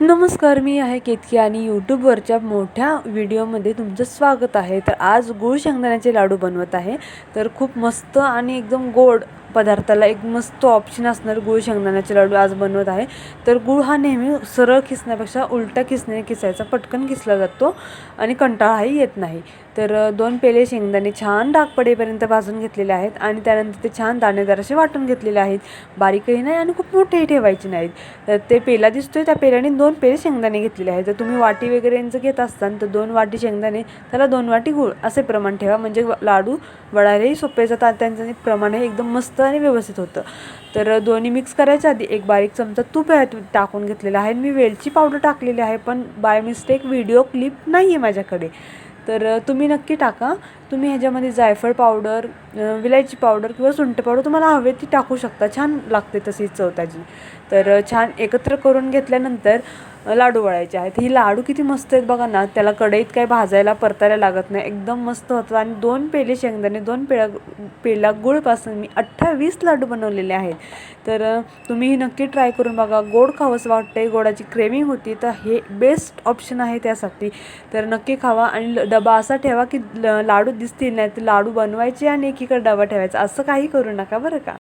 नमस्कार मी आहे केतकी आणि यूट्यूबवरच्या मोठ्या व्हिडिओमध्ये तुमचं स्वागत आहे. तर आज गुळ शेंगदाण्याचे लाडू बनवत आहे. तर खूप मस्त आणि एकदम गोड पदार्थाला एक मस्त ऑप्शन असणार गूळ शेंगदाण्याचे लाडू आज बनवत आहे. तर गूळ हा नेहमी सरळ किसण्यापेक्षा उलटा खिसण्याने किसायचा पटकन किसला जातो आणि कंटाळाही येत नाही. तर दोन पेले शेंगदाणे छान डाग पडेपर्यंत भाजून घेतलेले आहेत आणि त्यानंतर ते छान दाणेदार असे वाटून घेतलेले आहेत. बारीकही नाही आणि खूप मोठेही ठेवायचे नाहीत. तर ते पेला दिसतोय त्या पेल्याने दोन पेले शेंगदाणे घेतलेले आहेत. तर तुम्ही वाटी वगैरे यांचं घेत असताना तर दोन वाटी शेंगदाणे त्याला दोन वाटी गूळ असे प्रमाण ठेवा. म्हणजे लाडू वळायलाही सोपे जातात त्यांचं प्रमाण हे एकदम मस्त आणि व्यवस्थित होतं. तर दोन्ही मिक्स करायच्या आधी एक बारीक चमचा तूप टाकून घेतलेला आहे. मी वेलची पावडर टाकलेली आहे पण बाय मिस्टेक व्हिडिओ क्लिप नाही आहे माझ्याकडे. तर तुम्ही नक्की टाका. तुम्ही ह्याच्यामध्ये जायफळ पावडर विलायची पावडर किंवा सुंठ पावडर तुम्हाला हवे ती टाकू शकता. छान लागते तशी चव त्याची. तर छान एकत्र करून घेतल्यानंतर लाडू वळायचे आहेत. ही लाडू किती मस्त आहेत बघा ना. त्याला कढईत काही भाजायला परतायला लागत नाही. एकदम मस्त होतं आणि दोन पेले शेंगदाणे दोन पेळा पेला गुळपासून मी अठ्ठावीस लाडू बनवलेले आहेत. तर तुम्ही ही नक्की ट्राय करून बघा. गोड खावंसं आहे गोडाची क्रेमी होती तर हे बेस्ट ऑप्शन आहे त्यासाठी. तर नक्की खावा आणि ल- डबा असा ठेवा की ल- लाडू दिसतील नाही तर लाडू बनवायचे आणि एकीकडे डबा ठेवायचा. असं काही करू नका बरं का?